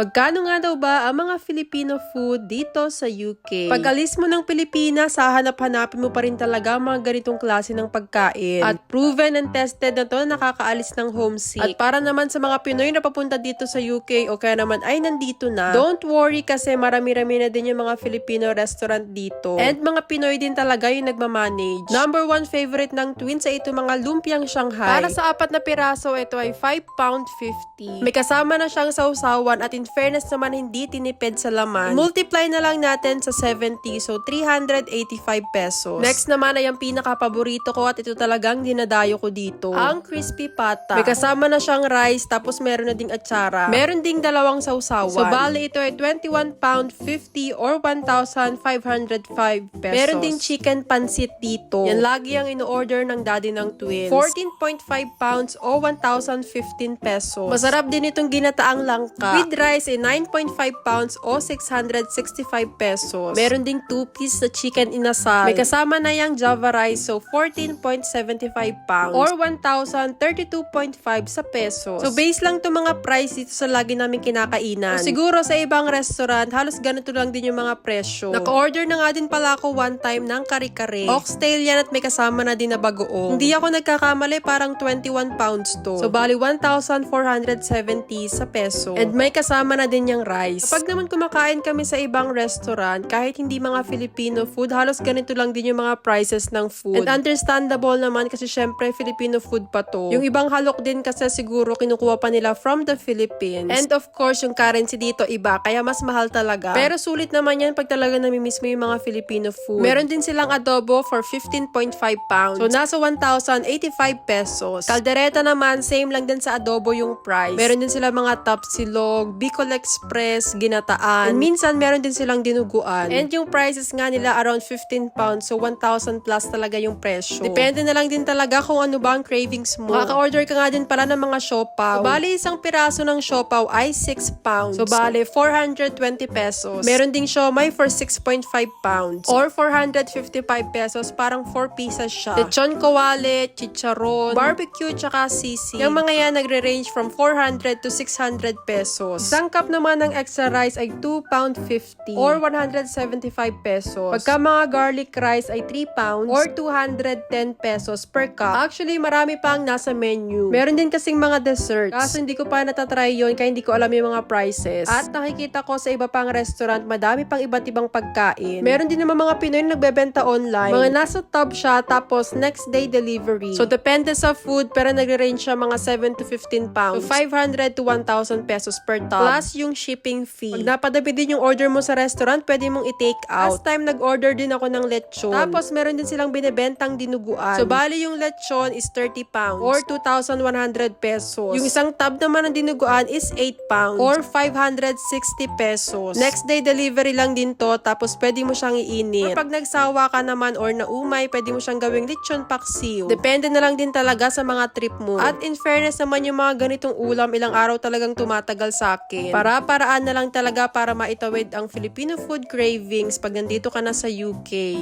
Magkano nga daw ba ang mga Filipino food dito sa UK? Pag alis mo ng Pilipinas, hahanap-hanapin mo pa rin talaga ang mga ganitong klase ng pagkain. At proven and tested na to na nakakaalis ng homesick. At para naman sa mga Pinoy na papunta dito sa UK o kaya naman ay nandito na, don't worry kasi marami-rami na din yung mga Filipino restaurant dito. And mga Pinoy din talaga yung nagmamanage. Number one favorite ng twins ay ito mga lumpiang Shanghai. Para sa apat na piraso, ito ay 5 pound 50. May kasama na siyang sausawan at in fairness naman hindi tinipid sa laman. Multiply na lang natin sa 70 so 385 pesos. Next naman ay ang pinaka-paborito ko at ito talagang dinadayo ko dito. Ang crispy pata. May kasama na siyang rice tapos meron na ding atsara. Meron ding dalawang sausawan. So bali ito ay 21 pound 50 or 1,505 pesos. Meron ding chicken pansit dito. Yan lagi ang in-order ng daddy ng twins. 14.5 pounds o 1,015 pesos. Masarap din itong ginataang langka. With rice ay 9.5 pounds o 665 pesos. Meron ding 2 piece na chicken inasal. May kasama na yung java rice so 14.75 pounds or 1,032.5 sa pesos. So base lang to mga price dito sa lagi namin kinakainan. So, siguro sa ibang restaurant, halos ganito lang din yung mga presyo. Naka-order na nga din pala ako one time ng kare-kare. Oxtail yan at may kasama na din na bagoong. Hindi ako nagkakamali, parang 21 pounds to. So bali 1,470 sa peso. And may kasama na din yung rice. Kapag naman kumakain kami sa ibang restaurant, kahit hindi mga Filipino food, halos ganito lang din yung mga prices ng food. And understandable naman kasi syempre Filipino food pa to. Yung ibang halok din kasi siguro kinukuha pa nila from the Philippines. And of course, yung currency dito iba, kaya mas mahal talaga. Pero sulit naman yan pag talaga namimiss mo yung mga Filipino food. Meron din silang adobo for 15.5 pounds. So nasa 1,085 pesos. Caldereta naman, same lang din sa adobo yung price. Meron din sila mga tapsilog, Bicol Express, ginataan. And minsan meron din silang dinuguan. And yung prices nga nila around 15 pounds. So 1,000 plus talaga yung presyo. Depende na lang din talaga kung ano ba ang cravings mo. Makaka-order ka nga din pala ng mga siopaw. So, bali isang piraso ng siopaw ay 6 pounds. So bali 420 pesos. Meron ding siomay for 6.5 pounds. Or 455 pesos, parang 4 pieces siya. Lechon kawali, chicharon, barbecue, tsaka sisig. Yung mga yan nagre-range from 400 to 600 pesos. Isang cup naman ng extra rice ay 2 pound 50 or 175 pesos. Pagka mga garlic rice ay 3 pounds or 210 pesos per cup. Actually, marami pang nasa menu. Meron din kasing mga desserts. Kaso hindi ko pa natatry yon kaya hindi ko alam yung mga prices. At nakikita ko sa iba pang restaurant, madami pang iba't ibang pagkain. Meron din naman mga Pinoy na nagbebenta online. Mga nasa tub siya, tapos next day delivery. So, depende sa food, pero nagre-range siya mga 7 to 15 pounds. So, 500 to 1,000 pesos per tub. Plus yung shipping fee. Pag napadabi din yung order mo sa restaurant, pwede mong i-take out. Last time, nag-order din ako ng lechon. Tapos, meron din silang binibentang dinuguan. So, bali yung lechon is 30 pounds or 2,100 pesos. Yung isang tub naman ng dinuguan is 8 pounds or 560 pesos. Next day delivery lang din to, tapos pwede mo siyang iinit. Or pag nagsawa ka naman or naumay, pwede mo siyang gawing lechon paksiw. Depende na lang din talaga sa mga trip mo. At in fairness naman yung mga ganitong ulam, ilang araw talagang tumatagal sa akin. Para-paraan na lang talaga para maitawid ang Filipino food cravings pag nandito ka na sa UK.